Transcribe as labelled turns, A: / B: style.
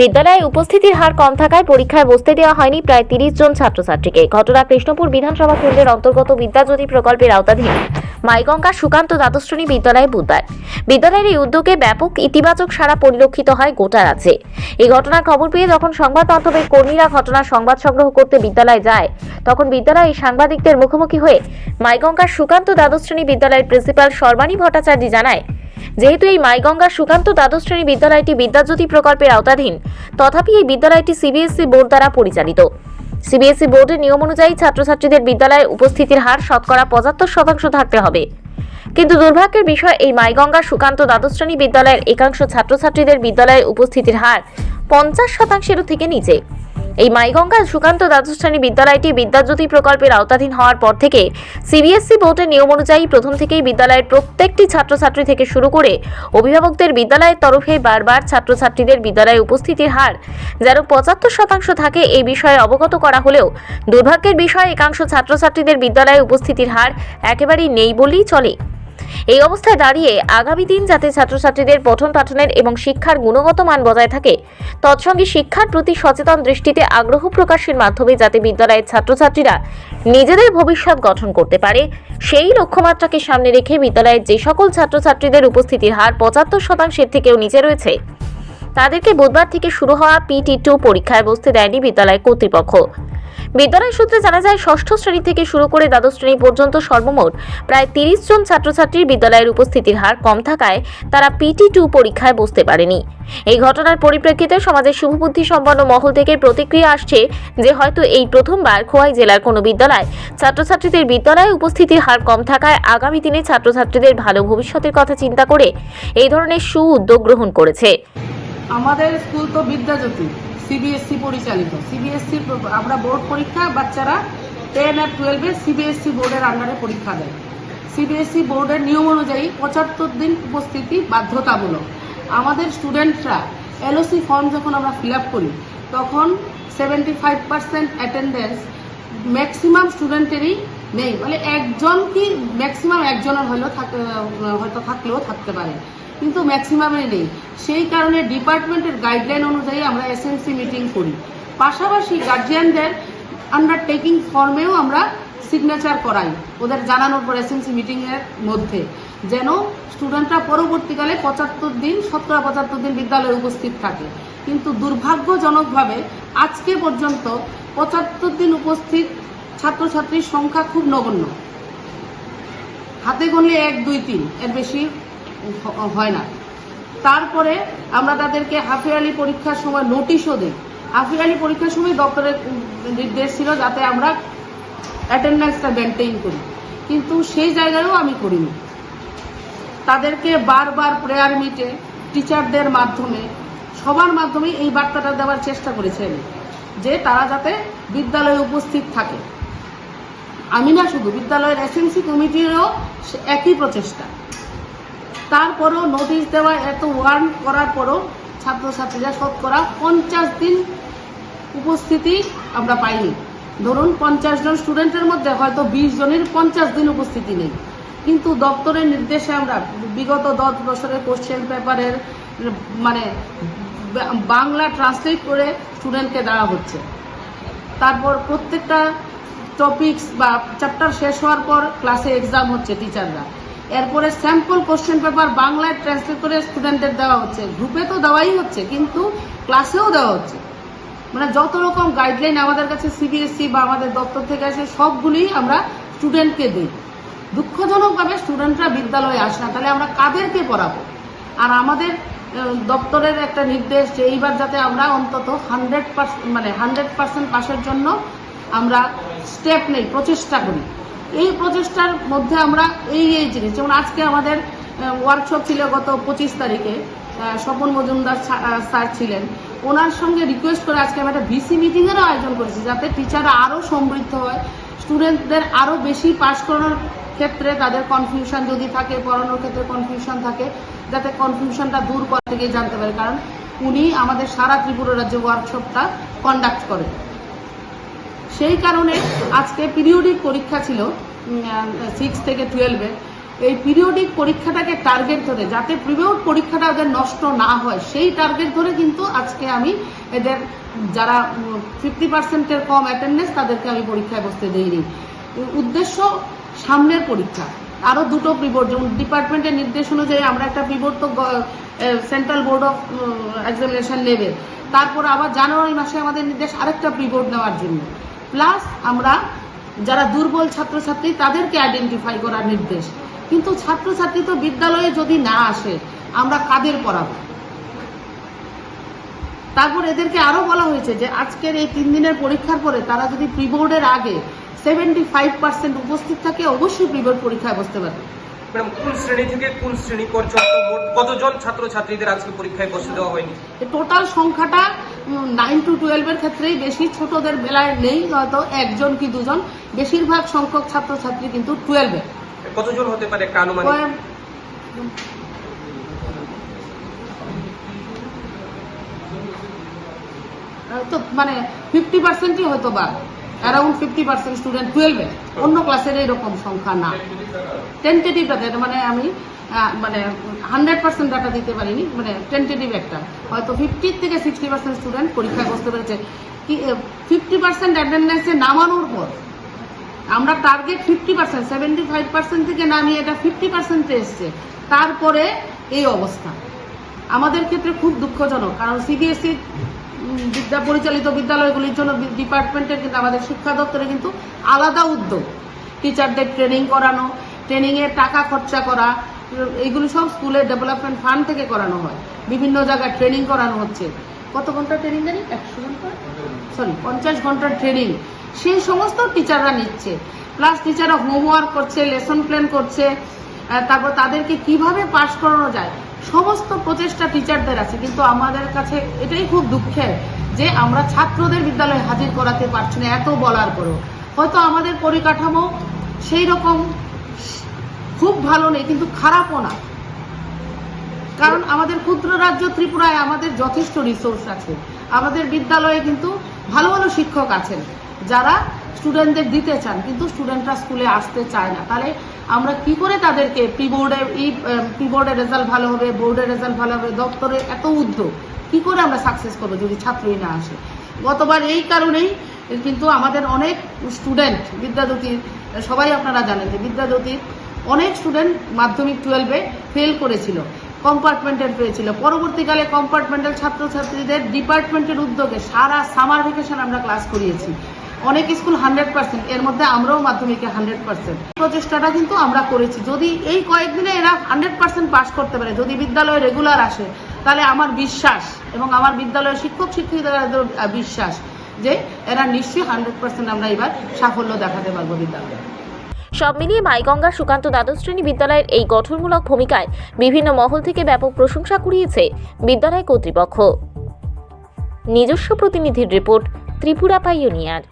A: বিদ্যালয়ে উপস্থিতির হার কম থাকায় পরীক্ষায় বসতে দেওয়া হয়নি প্রায় তিরিশ জন ছাত্রছাত্রীকে। ঘটনা কৃষ্ণপুর বিধানসভা কেন্দ্রের অন্তর্গত বিদ্যাজ্যোতি প্রকল্পের আওতাধীন মাইগঙ্গা সুকান্ত দ্বাদশ্রেণী বিদ্যালয়ে বুধবার। বিদ্যালয়ের এই উদ্যোগে ব্যাপক ইতিবাচক সাড়া পরিলক্ষিত হয় গোটা রাজ্যে। এই ঘটনার খবর পেয়ে যখন সংবাদ মাধ্যমের কর্মীরা ঘটনার সংবাদ সংগ্রহ করতে বিদ্যালয়ে যায়, তখন বিদ্যালয়ে সাংবাদিকদের মুখোমুখি হয়ে মাইগঙ্গার সুকান্ত দ্বাদশ্রেণী বিদ্যালয়ের প্রিন্সিপাল সর্বাণী ভট্টাচার্য জানায় যেহেতু এই মাইগঙ্গার সুকান্ত দ্বাদশ শ্রেণি বিদ্যালয়টি বিদ্যাজ্যোতি প্রকল্পের আওতাধীন, তথাপি এই বিদ্যালয়টি সিবিএসই বোর্ড দ্বারা পরিচালিত। সিবিএসই বোর্ডের নিয়ম অনুযায়ী ছাত্রছাত্রীদের বিদ্যালয়ে উপস্থিতির হার শতকরা পঁচাত্তর শতাংশ থাকতে হবে। কিন্তু দুর্ভাগ্যের বিষয়, এই মাইগঙ্গা সুকান্ত দ্বাদশ শ্রেণি বিদ্যালয়ের একাংশ ছাত্রছাত্রীদের বিদ্যালয়ে উপস্থিতির হার পঞ্চাশ শতাংশেরও থেকে নিচে। এই মাইগঙ্গা সুকান্ত দ্বাদশ বিদ্যালয়টি বিদ্যাজ্যোতি প্রকল্পের আওতাধীন হওয়ার পর থেকে সিবিএসসি বোর্ডের নিয়ম অনুযায়ী প্রথম থেকেই বিদ্যালয়ের প্রত্যেকটি ছাত্রছাত্রী থেকে শুরু করে অভিভাবকদের বিদ্যালয়ের তরফে বারবার ছাত্রছাত্রীদের বিদ্যালয়ে উপস্থিতির হার যেন পঁচাত্তর শতাংশ থাকে এই বিষয়ে অবগত করা হলেও দুর্ভাগ্যের বিষয় একাংশ ছাত্রছাত্রীদের বিদ্যালয়ে উপস্থিতির হার একেবারেই নেই বলেই চলে। এই অবস্থায় দাঁড়িয়ে আগামী দিন যাতে ছাত্রছাত্রীদের পঠন পাঠনের এবং শিক্ষার গুণগত মান বজায় থাকে, তৎসঙ্গে শিক্ষার প্রতি সচেতন দৃষ্টিতে আগ্রহ প্রকাশের মাধ্যমে যাতে বিদ্যালয়ের ছাত্রছাত্রীরা নিজেদের ভবিষ্যৎ গঠন করতে পারে, সেই লক্ষ্যমাত্রাকে সামনে রেখে বিদ্যালয়ের যে সকল ছাত্রছাত্রীদের উপস্থিতির হার পঁচাত্তর শতাংশের থেকেও নিচে রয়েছে। তাদেরকে বুধবার থেকে শুরু হওয়া পিটি টু পরীক্ষায় বসতে দেয়নি বিদ্যালয় কর্তৃপক্ষ। বিদ্যালয় সূত্রে জানা যায়, ষষ্ঠ শ্রেণি থেকে শুরু করে দ্বাদশ শ্রেণি পর্যন্ত সর্বমোট প্রায় তিরিশ জন ছাত্রছাত্রীর বিদ্যালয়ের উপস্থিতির হার কম থাকায় তারা পিটি টু পরীক্ষায় বসতে পারেনি। এই ঘটনার পরিপ্রেক্ষিতে সমাজের শুভবুদ্ধি সম্পন্ন মহল থেকে প্রতিক্রিয়া আসছে যে হয়তো এই প্রথমবার খোয়াই জেলার কোনো বিদ্যালয় ছাত্রছাত্রীদের বিদ্যালয়ে উপস্থিতির হার কম থাকায় আগামী দিনে ছাত্রছাত্রীদের ভালো ভবিষ্যতের কথা চিন্তা করে এই ধরনের সু উদ্যোগ গ্রহণ করেছে।
B: আমাদের স্কুল তো বিদ্যাজ্যোতি সিবিএসসি পরিচালিত। সিবিএসসি আমরা বোর্ড পরীক্ষা, বাচ্চারা টেন আর টুয়েলভে সিবিএসসি বোর্ডের আন্ডারে পরীক্ষা দেয়। সিবিএসসি বোর্ডের নিয়ম অনুযায়ী পঁচাত্তর দিন উপস্থিতি বাধ্যতামূলক। আমাদের স্টুডেন্টরা এলওসি ফর্ম যখন আমরা ফিল করি, তখন seventy five percent attendance maximum স্টুডেন্টেরই নেই। মানে একজন কি ম্যাক্সিমাম একজনের হলেও থাক- হয়তো থাকলেও থাকতে পারে। কিন্তু ম্যাক্সিমামে নেই। সেই কারণে ডিপার্টমেন্টের গাইডলাইন অনুযায়ী আমরা এসএমসি মিটিং করি। পাশাপাশি গার্জিয়ানদের আন্ডারটেকিং ফর্মেও আমরা সিগনেচার করাই, ওদের জানানোর পর এসএমসি মিটিংয়ের মধ্যে। যেন স্টুডেন্টরা পরবর্তীকালে পঁচাত্তর দিন, সতেরো, পঁচাত্তর দিন বিদ্যালয়ে উপস্থিত থাকে। কিন্তু দুর্ভাগ্যজনকভাবে আজকে পর্যন্ত পঁচাত্তর দিন উপস্থিত ছাত্রছাত্রীর সংখ্যা খুব নগণ্য। হাতে গণলে এক, দুই, তিন, এর বেশি হয় না। তারপরে আমরা তাদেরকে হাফিয়ালি পরীক্ষার সময় নোটিশও দিই। হাফিয়ালি পরীক্ষার সময় দপ্তরের নির্দেশ ছিল যাতে আমরা অ্যাটেন্ডেন্সটা মেনটেইন করি। কিন্তু সেই জায়গায়ও আমি করিনি। তাদেরকে বারবার প্রেয়ার মিটে টিচারদের মাধ্যমে, সবার মাধ্যমে এই বার্তাটা দেওয়ার চেষ্টা করেছি আমি, যে তারা যাতে বিদ্যালয়ে উপস্থিত থাকে। আমি না শুধু, বিদ্যালয়ের এসএমসি কমিটিরও একই প্রচেষ্টা। তারপরেও নোটিশ দেওয়া, এত ওয়ার্ন করার পরও ছাত্রছাত্রীরা শতকরা পঞ্চাশ দিন উপস্থিতি আমরা পাইনি। ধরুন পঞ্চাশ জন স্টুডেন্টের মধ্যে হয়তো বিশ জনের পঞ্চাশ দিন উপস্থিতি নেই। কিন্তু দপ্তরের নির্দেশে আমরা বিগত দশ বছরের কোশ্চেন পেপারের মানে বাংলা ট্রান্সলেট করে স্টুডেন্টকে দেওয়া হচ্ছে। তারপর প্রত্যেকটা টপিকস বা চ্যাপ্টার শেষ হওয়ার পর ক্লাসে এক্সাম হচ্ছে টিচাররা এরপরে স্যাম্পল কোশ্চেন পেপার বাংলায় ট্রান্সলেট করে স্টুডেন্টদের দেওয়া হচ্ছে। গ্রুপে তো দেওয়াই হচ্ছে, কিন্তু ক্লাসেও দেওয়া হচ্ছে। মানে যত রকম গাইডলাইন আমাদের কাছে সিবিএসসি বা আমাদের দপ্তর থেকে আসে সবগুলি আমরা স্টুডেন্টকে দিই। দুঃখজনকভাবে স্টুডেন্টরা বিদ্যালয়ে আসে না, তাহলে আমরা কাদেরকে পড়াবো? আর আমাদের দপ্তরের একটা নির্দেশ যে এইবার যাতে আমরা অন্তত হান্ড্রেড পার্সেন্ট মানে হান্ড্রেড পার্সেন্ট পাসের জন্য আমরা স্টেপ নেই, প্রচেষ্টা করি। এই প্রচেষ্টার মধ্যে আমরা এই এই জিনিস যেমন আজকে আমাদের ওয়ার্কশপ ছিল গত পঁচিশ তারিখে স্বপন মজুমদার স্যার ছিলেন। ওনার সঙ্গে রিকোয়েস্ট করে আজকে আমরা একটা ভিসি মিটিংয়েরও আয়োজন করেছি, যাতে টিচাররা আরও সমৃদ্ধ হয় স্টুডেন্টদের আরও বেশি পাস করানোর ক্ষেত্রে তাদের কনফিউশন যদি থাকে, পড়ানোর ক্ষেত্রে কনফিউশন থাকে, যাতে কনফিউশনটা দূর করতে গিয়ে জানতে পারে। কারণ উনি আমাদের সারা ত্রিপুরা রাজ্যে ওয়ার্কশপটা কন্ডাক্ট করেন। সেই কারণে আজকে পিরিয়ডিক পরীক্ষা ছিল সিক্স থেকে টুয়েলভে এই পিরিয়ডিক পরীক্ষাটাকে টার্গেট ধরে, যাতে পিরিয়ড পরীক্ষাটা ওদের নষ্ট না হয়, সেই টার্গেট ধরে কিন্তু আজকে আমি এদের, যারা ফিফটি পার্সেন্টের কম অ্যাটেন্ডেন্স তাদেরকে আমি পরীক্ষায় বসতে দিইনি। উদ্দেশ্য সামনের পরীক্ষা। আরও দুটো প্রিবোর্ড যেমন ডিপার্টমেন্টের নির্দেশ অনুযায়ী আমরা একটা প্রিবোর্ড তো সেন্ট্রাল বোর্ড অফ এক্সামিনেশন নেবে। তারপর আবার জানুয়ারি মাসে আমাদের নির্দেশ আরেকটা প্রিবোর্ড নেওয়ার জন্য। প্লাস আমরা যারা দুর্বল ছাত্রছাত্রী তাদেরকে আইডেন্টিফাই করার নির্দেশ। কিন্তু ছাত্রছাত্রী তো বিদ্যালয়ে যদি না আসে আমরা কাদের পড়াবো? তারপর এদেরকে আরও বলা হয়েছে যে আজকের এই তিন দিনের পরীক্ষার পরে তারা যদি প্রিবোর্ডের আগে সেভেন্টি ফাইভ পার্সেন্ট উপস্থিত থাকে অবশ্যই প্রিবোর্ড পরীক্ষায় বসতে পারবে।
C: ম্যাডাম কোন শ্রেণি থেকে কোন শ্রেণি পর্যন্ত মোট কতজন ছাত্রছাত্রীদের আজকে পরীক্ষায় বসে দেওয়া হয়নি?
B: টোটাল সংখ্যাটা নাইন টু টুয়েলভের ক্ষেত্রেই বেশি ছোটদের বেলায় নেই হয়তো একজন কি দুজন। বেশিরভাগ সংখ্যক ছাত্রছাত্রী কিন্তু টুয়েলভে
C: কতজন হতে পারে
B: তো মানে ফিফটি পার্সেন্টই হয়তো বা। অ্যারাউন্ড ফিফটি পার্সেন্ট স্টুডেন্ট টুয়েলভে অন্য ক্লাসের এইরকম সংখ্যা না। টেন্টেটিভ ডাটা মানে আমি মানে হান্ড্রেড পার্সেন্ট ডাটা দিতে পারিনি মানে টেন্টেটিভ একটা। হয়তো ফিফটি থেকে সিক্সটি পার্সেন্ট স্টুডেন্ট পরীক্ষায় বসতে পেরেছে। কি ফিফটি পার্সেন্ট অ্যাটেন্ডেন্সে নামানোর পর আমরা target fifty percent seventy five percent থেকে নামিয়ে এটা ফিফটি পার্সেন্টে এসছে। তারপরে এই অবস্থা। আমাদের ক্ষেত্রে খুব দুঃখজনক, কারণ সিবিএসই বিদ্যা পরিচালিত বিদ্যালয়গুলির জন্য ডিপার্টমেন্টের কিন্তু আমাদের শিক্ষা দপ্তরে কিন্তু আলাদা উদ্যোগ। টিচারদের ট্রেনিং করানো ট্রেনিংয়ের টাকা খরচা করা এইগুলি সব স্কুলের ডেভেলপমেন্ট ফান্ড থেকে করানো হয়। বিভিন্ন জায়গায় ট্রেনিং করানো হচ্ছে। কত ঘণ্টা ট্রেনিং জানি? একশো ঘণ্টা? সরি পঞ্চাশ ঘণ্টার ট্রেনিং সেই সমস্ত টিচাররা নিচ্ছে। প্লাস টিচাররা হোমওয়ার্ক করছে লেসন প্ল্যান করছে। তারপর তাদেরকে কীভাবে পাশ করানো যায়? সমস্ত প্রচেষ্টা টিচারদের আছে, কিন্তু আমাদের কাছে এটাই খুব দুঃখের যে আমরা ছাত্রদের বিদ্যালয়ে হাজির করাতে পারছি না, এত বলার পরেও। হয়তো আমাদের পরিকাঠামো সেই রকম খুব ভালো নেই, কিন্তু খারাপও না। কারণ আমাদের ক্ষুদ্র রাজ্য ত্রিপুরায় আমাদের যথেষ্ট রিসোর্স আছে। আমাদের বিদ্যালয়ে কিন্তু ভালো ভালো শিক্ষক আছেন, যারা স্টুডেন্টদের দিতে চান, কিন্তু স্টুডেন্টরা স্কুলে আসতে চায় না। তাহলে আমরা কি করে তাদেরকে প্রি বোর্ডে এই প্রি বোর্ডের রেজাল্ট ভালো হবে বোর্ডের রেজাল্ট ভালো হবে, দপ্তরে এত উদ্যোগ, কি করে আমরা সাকসেস করব যদি ছাত্রই না আসে? গতবার এই কারণেই কিন্তু আমাদের অনেক স্টুডেন্ট বিদ্যাজ্যোতির সবাই আপনারা জানেন যে বিদ্যাজ্যোতির অনেক স্টুডেন্ট মাধ্যমিক টুয়েলভে ফেল করেছিল কম্পার্টমেন্টাল পেয়েছিল। পরবর্তীকালে কম্পার্টমেন্টাল ছাত্রছাত্রীদের ডিপার্টমেন্টের উদ্যোগে সারা সামার ভেকেশন আমরা ক্লাস করিয়েছি। অনেক স্কুল হান্ড্রেড পার্সেন্ট, এর মধ্যে আমরাও মাধ্যমিকে হান্ড্রেড পার্সেন্ট। প্রচেষ্টাটা কিন্তু আমরা করেছি। যদি এই কয়েকদিনে এরা হান্ড্রেড পার্সেন্ট পাস করতে পারে, যদি বিদ্যালয়ে রেগুলার আসে, তাহলে আমার বিশ্বাস এবং আমার বিদ্যালয়ের শিক্ষক শিক্ষিকাদের বিশ্বাস যে এরা নিশ্চয়ই হান্ড্রেড পার্সেন্ট আমরা এবার সাফল্য দেখাতে পারব বিদ্যালয়ে।
A: সব মিলিয়ে মাইগঙ্গা সুকান্ত দ্বাদশ শ্রেণি বিদ্যালয়ের এই গঠনমূলক ভূমিকায় বিভিন্ন মহল থেকে ব্যাপক প্রশংসা কুড়িয়েছে বিদ্যালয় কর্তৃপক্ষ। নিজস্ব প্রতিনিধির রিপোর্ট ত্রিপুরা পাইওনিয়ার।